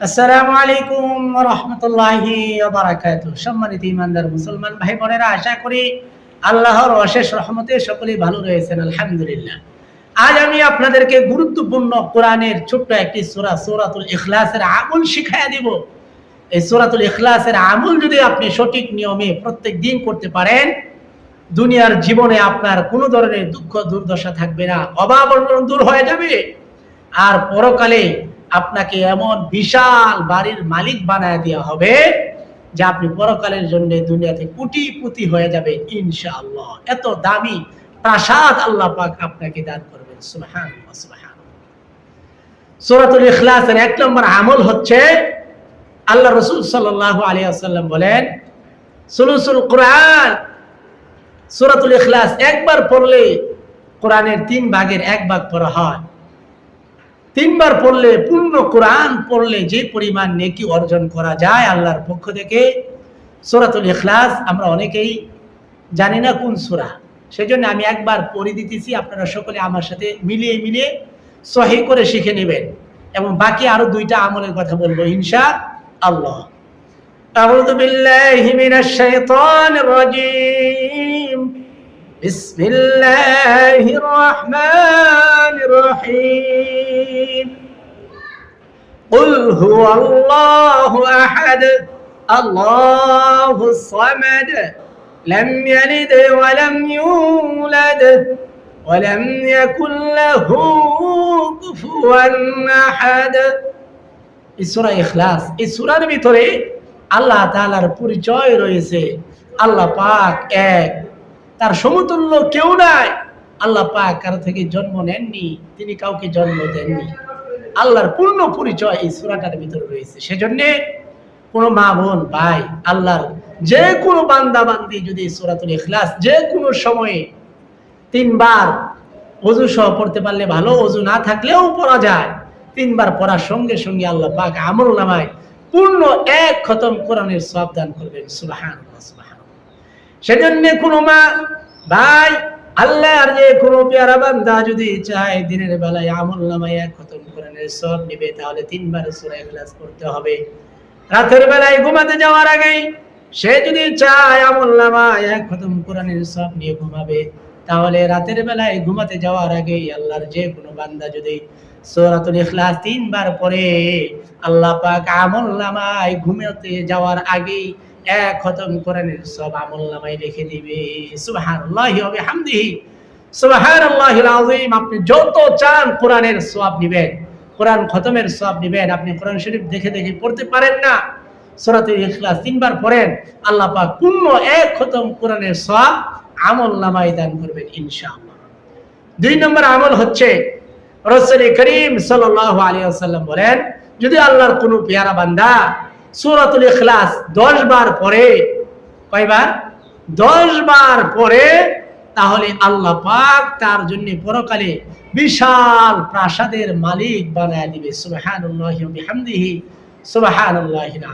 আসসালামু আলাইকুম রহমতুল্লাহি সম্মানিত ইমানদার মুসলমান ভাই বোনেরা আশা করি আল্লাহর অশেষ রহমতে সকলেই ভালো রয়েছেন, আলহামদুলিল্লাহ। আজ আমি আপনাদেরকে গুরুত্বপূর্ণ কোরআনের ছোট্ট একটি সূরা, সূরাতুল ইখলাসের আমল শিখাইয়া দিব। এই সূরাতুল ইখলাসের আমল যদি আপনি সঠিক নিয়মে প্রত্যেক দিন করতে পারেন, দুনিয়ার জীবনে আপনার কোনো ধরনের দুঃখ, দুর্দশা থাকবে না, অভাব দূর হয়ে যাবে। আর পরকালে আপনাকে এমন বিশাল বাড়ির মালিক বানায় দেওয়া হবে যে আপনি পরকালের জন্য দুনিয়াতে কোটিপতি হয়ে যাবে ইনশাআল্লাহ। এত দামি প্রাসাদ আল্লাহ পাক আপনাকে দান করবেন, সুবহানাল্লাহ সুবহানাল্লাহ। সূরাতুল ইখলাসের এক নম্বর আমল হচ্ছে, আল্লাহ রাসূল সাল্লাল্লাহু আলাইহি ওয়াসাল্লাম বলেন, সুলুসুল কোরআন। সূরাতুল ইখলাস একবার পড়লে কোরআনের তিন ভাগের এক ভাগ পড়া হয়। তিনবার পড়লে পূর্ণ কোরআন পড়লে যে পরিমাণ নেকি অর্জন করা যায় আল্লাহর পক্ষ থেকে সূরাতুল ইখলাস আমরা অনেকেই জানি না কোন সূরা সেজন্য আমি একবার পড়ে দিতেছি আপনারা সকলে আমার সাথে মিলিয়ে মিলিয়ে সহি করে শিখে নেবেন এবং বাকি আরো দুইটা আমলের কথা বলবো ইনশা আল্লাহ أعوذ بالله من الشيطان الرجيم بسم الله الرحمن الرحيم قل هو الله أحد الله الصمد لم يلد ولم يولد ولم يكن له كفوا أحد এই সূরা ইখলাস এই সূরার ভিতরে আল্লাহ তাআলার পরিচয় রয়েছে আল্লাহ পাক এক তার সমতুল্য কেউ নাই। আল্লাহ পাক কারও থেকে জন্ম নেননি, তিনি কাউকে জন্ম দেননি। আল্লাহর পূর্ণ পরিচয় এই সূরাটার ভিতরে রয়েছে। সেজন্য কোনো মা বোন, ভাই, আল্লাহর যে কোনো বান্দা বান্দি যদি সূরাতুল ইখলাস যে কোনো সময়ে তিনবার অজু সহ পড়তে পারলে ভালো, অজু না থাকলেও পড়া যায়। তিনবার পড়ার সঙ্গে সঙ্গে আল্লাহ পাক আমল নামায় পূর্ণ এক খতম কোরআনের সব দান করবেন। সুবাহান সেজন্য কোনো মা, ভাই, আল্লাহর যে কোনো পেয়ারা বান্দা যদি চায় দিনের বেলায় আমল নামায় এক খতম কোরআনের সব নেবে, তাহলে তিনবার সূরা ইখলাস পড়তে হবে। রাতের বেলায় ঘুমাতে যাওয়ার আগেই সে যদি চায় আমল নামায় এক খতম কোরআনের সব নিয়ে ঘুমাবে। তাহলে রাতের বেলায় ঘুমাতে যাওয়ার আগেই আল্লাহর যে কোনো বান্দা যদি সূরাতুল ইখলাস তিনবার পড়ে, আল্লাহ পাক আমল নামায় ঘুমাতে যাওয়ার আগেই এক খতম কোরআনের সব আমল লিখে দিবে। আপনি যত চান কোরআনের কোরআন খতমের আপনি কোরআন শরীফ দেখে দেখে পড়তে পারেন না। ইখলাস তিনবার পড়েন। আল্লাহ পাক এক খতম কোরআনের সওয়াব আমল নামায় দান করবেন ইনশাআল্লাহ। দুই নম্বর আমল হচ্ছে, রসুল করিম আলাইহি ওয়াসাল্লাম বলেন, যদি আল্লাহর কোনো পেয়ারা বান্দা সূরাতুল ইখলাস 10 বার পড়ে, কয়বার? 10 বার পড়ে, তাহলে আল্লাহ পাক তার জন্য পরকালে বিশাল প্রাসাদের মালিক বানায় দিবে। সুবহানাল্লাহি ওয়া বিহামদিহি, সুবহানাল্লাহিল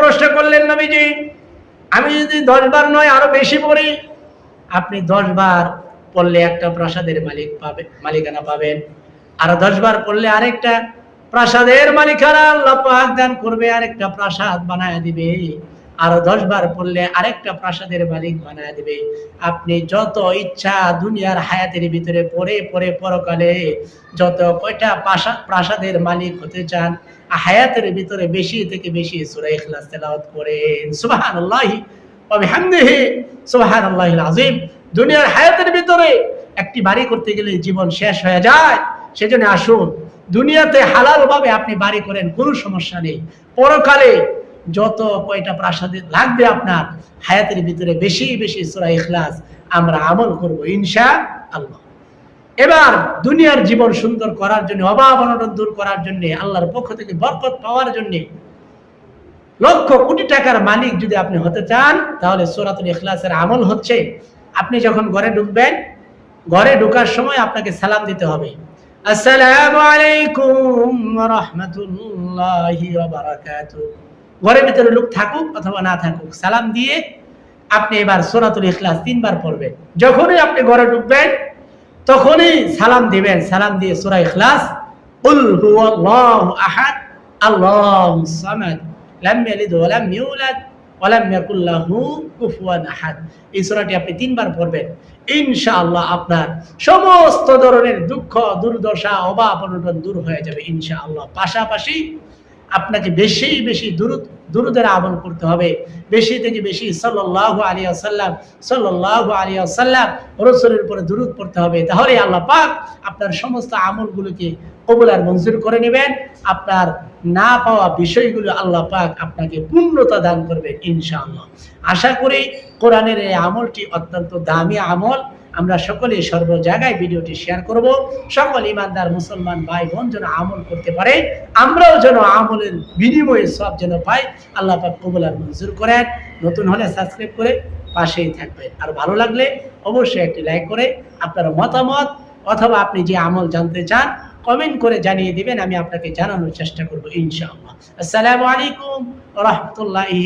প্রশ্ন করলেন, নবীজি, আমি যদি 10 বার নয়, আরও বেশি পড়ি? আপনি 10 বার পড়লে একটা প্রাসাদের মালিক পাবে, মালিকানা পাবেন। আর দশ বার পড়লে আরেকটা প্রাসাদের মালিকানা আল্লাহ পাক দান করবে, আরেকটা প্রাসাদ বানায় দিবে। আরও দশ বার পড়লে আরেকটা প্রাসাদের মালিক বানায় দিবে। আপনি যত ইচ্ছা দুনিয়ার হায়াতের ভিতরে পড়ে পড়ে, পরকালে যত কয়টা প্রাসাদের মালিক হতে চান, হায়াতের ভিতরে বেশি থেকে বেশি সূরা ইখলাস তেলাওয়াত করেন। সুবহানাল্লাহি ওয়া বিহামদিহি। সুবহানাল্লাহিল আযীম। দুনিয়ার হায়াতের ভিতরে একটি বাড়ি করতে গেলে জীবন শেষ হয়ে যায়। সেজন্য আসুন দুনিয়াতে হালাল ভাবে আপনি বাড়ি করেন, কোনো সমস্যা নেই। পরকালে যত কয়টা প্রাসাদে লাগবে আপনার, হায়াতের ভিতরে বেশি বেশি সূরা ইখলাস আমরা আমল করব ইনশা আল্লাহ এবার দুনিয়ার জীবন সুন্দর করার জন্য, অভাব অনটন দূর করার জন্য, আল্লাহর পক্ষ থেকে বরকত পাওয়ার জন্য লক্ষ কোটি টাকার মালিক যদি আপনি হতে চান, তাহলে সূরাতুল ইখলাসের আমল হচ্ছে, আপনি যখন ঘরে ঢুকবেন, ঘরে ঢোকার সময় আপনাকে সালাম দিতে হবে। আসসালামু আলাইকুম রহমতুল্লাহি ঘরে ভিতরে লোক থাকুক অথবা না থাকুক, সালাম দিয়ে আপনি এবার সোনাতুল ইখলাস তিনবার পড়বেন। যখনই আপনি ঘরে ঢুকবেন, তখনই সালাম দিবেন। সালাম দিয়ে সুরা ইখলাস উল হুয়াল্লাহু আহাদ, আল্লাহু সামাদ, লাম ইয়ালিদ ওয়া লাম ইউলাদ, ওয়া লাম ইয়াকুল লাহু কুফুয়ান আহাদ। এই সূরাটি আপনি তিনবার পড়বেন। ইনশাআল্লাহ আপনার সমস্ত ধরনের দুঃখ, দুর্দশা, অভাব, অনটন দূর হয়ে যাবে ইনশাআল্লাহ। পাশাপাশি আপনাকে বেশি বেশি দুরুদ, দুরুদের আমল করতে হবে। বেশি থেকে বেশি সাল্লাল্লাহু আলাইহি ওয়াসাল্লাম, সাল্লাল্লাহু আলাইহি ওয়াসাল্লাম রাসূলের উপরে দুরুদ পড়তে হবে। তাহলে আল্লাহ পাক আপনার সমস্ত আমলগুলোকে কবুল আর মঞ্জুর করে নেবেন। আপনার না পাওয়া বিষয়গুলো আল্লাহ পাক আপনাকে পূর্ণতা দান করবেন ইনশাআল্লাহ। আশা করি কোরআনের এই আমলটি অত্যন্ত দামি আমল। আমরা সকলে সর্ব জায়গায় ভিডিওটি শেয়ার করব। সকল ইমানদার মুসলমান ভাই বোন যেন আমল করতে পারে, আমরাও যেন আমলের বিনিময়ে সব যেন পাই, আল্লাহ পাক কবুল আর মঞ্জুর করেন। নতুন হলে সাবস্ক্রাইব করে পাশেই থাকবেন। আর ভালো লাগলে অবশ্যই একটি লাইক করে আপনার মতামত অথবা আপনি যে আমল জানতে চান কমেন্ট করে জানিয়ে দিবেন আমি আপনাকে জানানোর চেষ্টা করব ইনশাআল্লাহ। আসসালামু আলাইকুম রহমতুল্লাহি